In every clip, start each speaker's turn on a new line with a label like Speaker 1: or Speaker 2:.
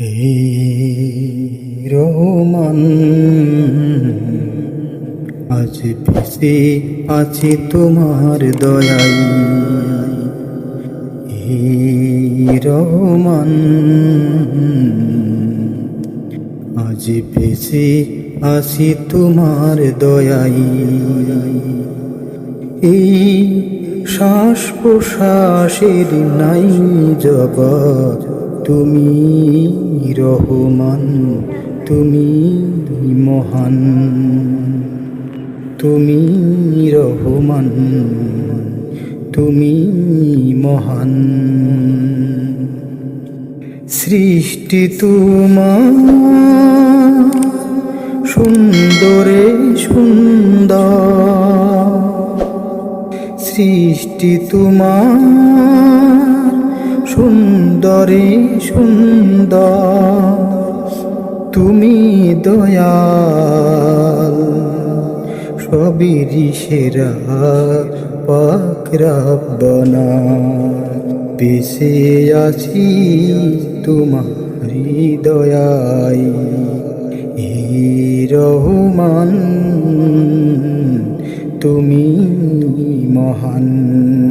Speaker 1: হে রহমান। আজ বেশি আছি তোমার দয়াই হে রহমান। আজ বেশি আছি তোমার দয়াই এই শ্বাস প্রশ্বাসের নাই জগৎ। তুমি রহমান তুমি মহান। তুমি রহমান তুমি মহান। সৃষ্টি তোমার সুন্দরে সুন্দর। সৃষ্টি তোমার সুন্দরে সুন্দর তুমি দয়াল। সবিরি সেরা পাকরাবনা বেশে আছি তোমারি দয়াই। রহমান তুমি মহান।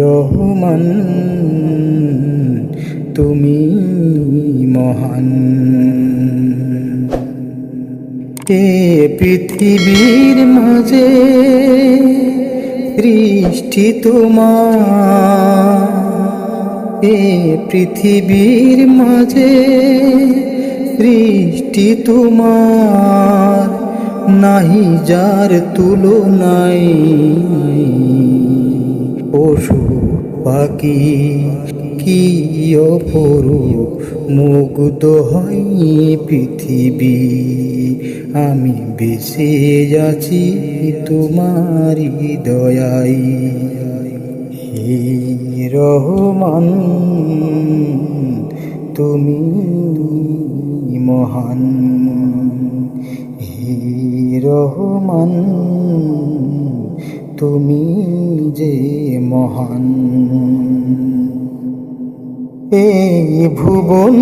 Speaker 1: রহমান, তুমি মহান। এ পৃথিবীর মাঝে সৃষ্টি তোমার। এ পৃথিবীর মাঝে সৃষ্টি তোমার। নাহি যার তুলনাই পশু পাখি, কি অপরূপ মুগ্ধ হয় পৃথিবী। আমি বেঁচে যাচ্ছি তোমারি দয়াই রহমান, তুমি মহান। রহমান তুমি যে মহান। এই ভুবন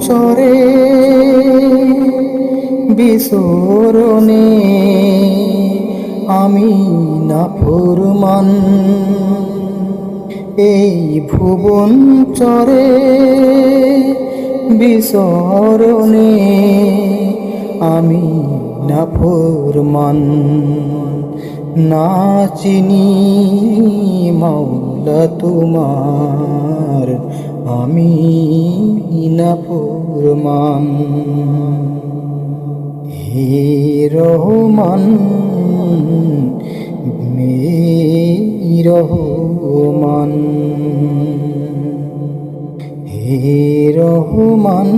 Speaker 1: চরে বিসরণে আমি না ফুরমান। এই ভুবন চরে বিসরণে আমি না ফুরমান। না চিনি মাওলা তোমার, আমি না ফুরমান। হে রহমান মে রহমান, হে রহমান,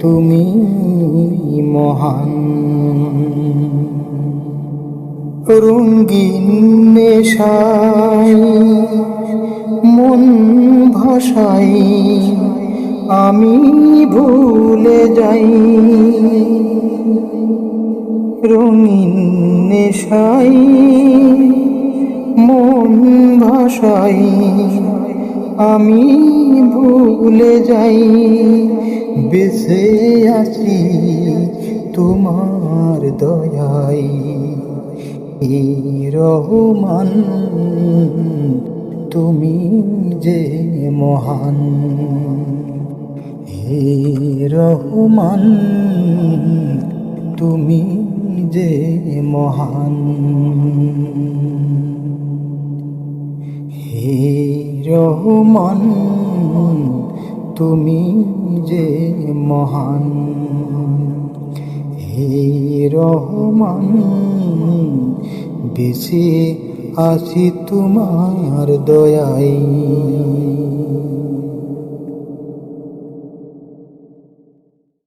Speaker 1: তুমি মহান। রঙ্গিন নেশাই মন ভাষাই আমি ভুলে যাই। রঙিন নেশাই মন ভাষাই আমি ভুলে যাই। বেঁচে আছি তোমার দয়াই রহমান তুমি যে মহান। হে রহমান তুমি যে মহান। হে রহমান তুমি যে মহান। রহমান বেশি আছি তোমার দয়াই